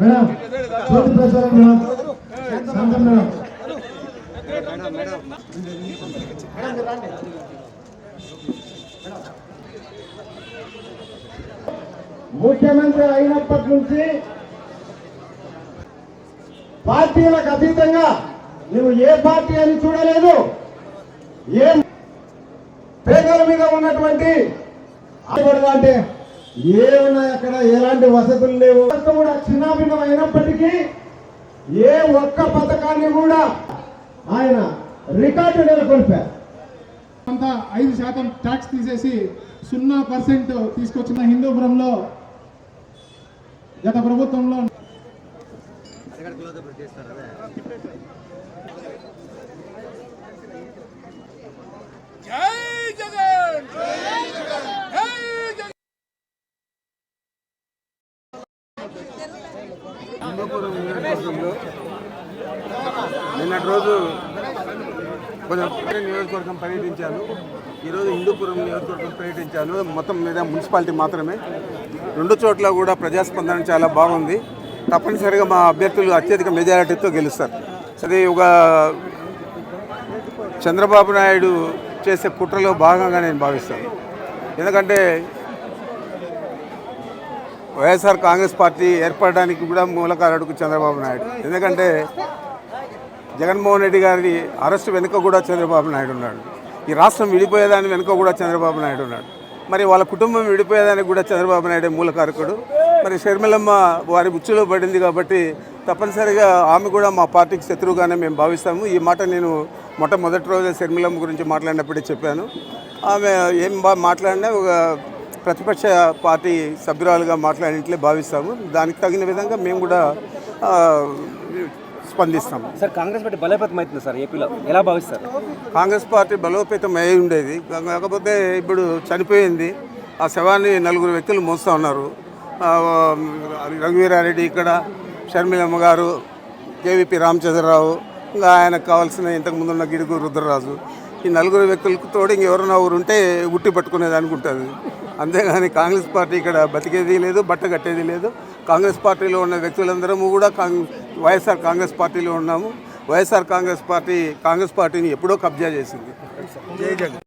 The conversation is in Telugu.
మేడం జ్యోతి ప్రసాదం మేడం. శాంతం మేడం. ముఖ్యమంత్రి అయినప్పటి నుంచి పార్టీలకు అతీతంగా నువ్వు ఏ పార్టీ అని చూడలేదు ఏ పేదల మీద ఉన్నటువంటి ఆశపడదా అంటే ఏమున్నాయి అక్కడ? ఎలాంటి వసతులు లేవు? కూడా చిన్నాభిన్నం అయినప్పటికీ ఏ ఒక్క పథకాన్ని కూడా ఆయన రికార్డు నెలకొల్పారు అంతా ఐదు శాతం ట్యాక్స్ తీసేసి సున్నా పర్సెంట్ తీసుకొచ్చిన హిందూపురంలో గత ప్రభుత్వంలో జై జగన్ జై జగన్ జై జగన్ హిందూపురం నియోజకవర్గంలో నిన్నటి రోజు కొంచెం నియోజకవర్గం పర్యటించాను. ఈరోజు హిందూపురం నియోజకవర్గం పర్యటించాను. మొత్తం మీద మున్సిపాలిటీ మాత్రమే. రెండు చోట్ల కూడా ప్రజాస్పందన చాలా బాగుంది. తప్పనిసరిగా మా అభ్యర్థులు అత్యధిక మెజారిటీతో గెలుస్తారు. సరే ఒక చంద్రబాబు నాయుడు చేసే కుట్రలో భాగంగా నేను భావిస్తాను. ఎందుకంటే వైఎస్ఆర్ కాంగ్రెస్ పార్టీ ఏర్పడడానికి కూడా మూలకారుడు చంద్రబాబు నాయుడు. ఎందుకంటే జగన్మోహన్ రెడ్డి గారి అరెస్ట్ వెనుక కూడా చంద్రబాబు నాయుడు ఉన్నాడు. ఈ రాష్ట్రం విడిపోయేదాని వెనుక కూడా చంద్రబాబు నాయుడు ఉన్నాడు. మరి వాళ్ళ కుటుంబం విడిపోయేదానికి కూడా చంద్రబాబు నాయుడే మూలకారకుడు మరి షర్మిలమ్మ వారి ఉచ్చులో పడింది కాబట్టి తప్పనిసరిగా ఆమె కూడా మా పార్టీకి శత్రువుగానే మేము భావిస్తాము. ఈ మాట నేను మొట్టమొదటి రోజే షర్మిలమ్మ గురించి మాట్లాడినప్పుడే చెప్పాను. ఆమె ఏం బా మాట్లాడినా ఒక ప్రతిపక్ష పార్టీ సభ్యురాలుగా మాట్లాడినట్లే భావిస్తాము. దానికి తగిన విధంగా మేము కూడా ఆ, స్పందిస్తాము. సార్ కాంగ్రెస్ పార్టీ బలోపేతం అవుతుంది సార్ ఏపీలో. ఎలా భావిస్తారు? కాంగ్రెస్ పార్టీ బలోపేతం అయి ఉండేది. కాకపోతే ఇప్పుడు చనిపోయింది. ఆ శవాన్ని నలుగురు వ్యక్తులు మోస్తూ ఉన్నారు. రఘువీరారెడ్డి ఇక్కడ షర్మిలమ్మ గారు కేవీపీ రామచంద్రరావు ఇంకా ఆయనకు కావాల్సిన ఇంతకుముందు ఉన్న గిడుగు రుద్రరాజు. ఈ నలుగురు వ్యక్తులకు తోడు ఇంకెవరైనా ఊరు ఉంటే ఉట్టి పట్టుకునేది అనుకుంటుంది అంతేగాని కాంగ్రెస్ పార్టీ ఇక్కడ బతికేది లేదు బట్ట కట్టేది లేదు. కాంగ్రెస్ పార్టీలో ఉన్న వ్యక్తులందరము కూడా వైఎస్ఆర్ కాంగ్రెస్ పార్టీలో ఉన్నాము. వైఎస్ఆర్ కాంగ్రెస్ పార్టీ కాంగ్రెస్ పార్టీని ఎప్పుడో కబ్జా చేసింది. జై జగన్.